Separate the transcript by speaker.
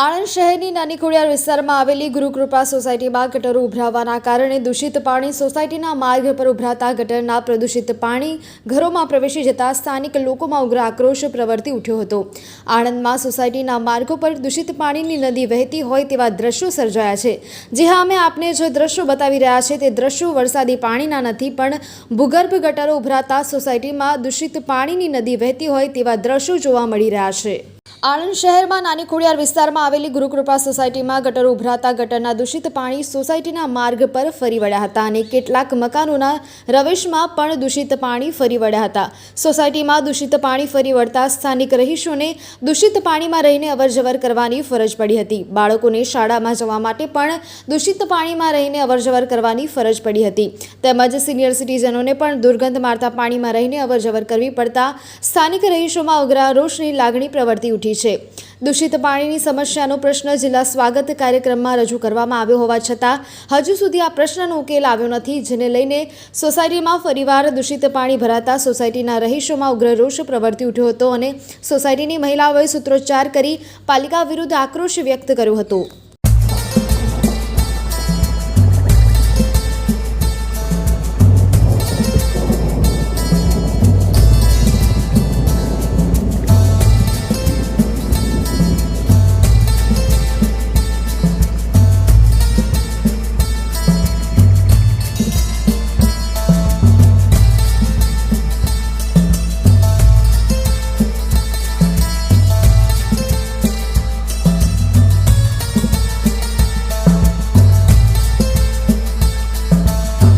Speaker 1: આણંદ શહેરની નાની ખોડિયાર વિસ્તારમાં આવેલી ગુરુકૃપા સોસાયટીમાં ગટરો ઉભરાવાના કારણે દૂષિત પાણી સોસાયટીના માર્ગ પર ઉભરાતા ગટરના પ્રદૂષિત પાણી ઘરોમાં પ્રવેશી જતા સ્થાનિક લોકોમાં ઉગ્ર આક્રોશ પ્રવર્તી ઉઠ્યો હતો. આણંદમાં સોસાયટીના માર્ગો પર દૂષિત પાણીની નદી વહેતી હોય તેવા દ્રશ્યો સર્જાયા છે. જે હા, અમે આપને જે દ્રશ્યો બતાવી રહ્યા છે તે દ્રશ્યો વરસાદી પાણીના નથી, પણ ભૂગર્ભ ગટરો ઉભરાતા સોસાયટીમાં દૂષિત પાણીની નદી વહેતી હોય તેવા દ્રશ્યો જોવા મળી રહ્યા છે. આણંદ શહેરમાં નાની ખોડિયાર વિસ્તારમાં આવેલી ગુરુકૃપા સોસાયટીમાં ગટર ઉભરાતા ગટરના દૂષિત પાણી સોસાયટીના માર્ગ પર ફરી વળ્યા હતા અને કેટલાક મકાનોના રવેશમાં પણ દૂષિત પાણી ફરી વળ્યા હતા. સોસાયટીમાં દૂષિત પાણી ફરી વળતા સ્થાનિક રહીશોને દૂષિત પાણીમાં રહીને અવરજવર કરવાની ફરજ પડી હતી. બાળકોને શાળામાં જવા માટે પણ દૂષિત પાણીમાં રહીને અવરજવર કરવાની ફરજ પડી હતી. તેમજ સિનિયર સિટીઝનોને પણ દુર્ગંધ મારતા પાણીમાં રહીને અવરજવર કરવી પડતા સ્થાનિક રહીશોમાં ઉગ્ર રોષની લાગણી પ્રવર્તી ઉઠી છે. દૂષિત પાણીની સમસ્યાનો પ્રશ્ન જિલ્લા સ્વાગત કાર્યક્રમમાં રજૂ કરવામાં આવ્યો હોવા છતાં, હજુ સુધી આ પ્રશ્નનો ઉકેલ આવ્યો નથી, જેને લઈને સોસાયટીમાં ફરીવાર દૂષિત પાણી ભરાતા સોસાયટીના રહીશોમાં ઉગ્ર રોષ પ્રવર્તી ઉઠ્યો હતો અને સોસાયટીની મહિલાઓએ સૂત્રોચ્ચાર કરી પાલિકા વિરુદ્ધ આક્રોશ વ્યક્ત કર્યો હતો.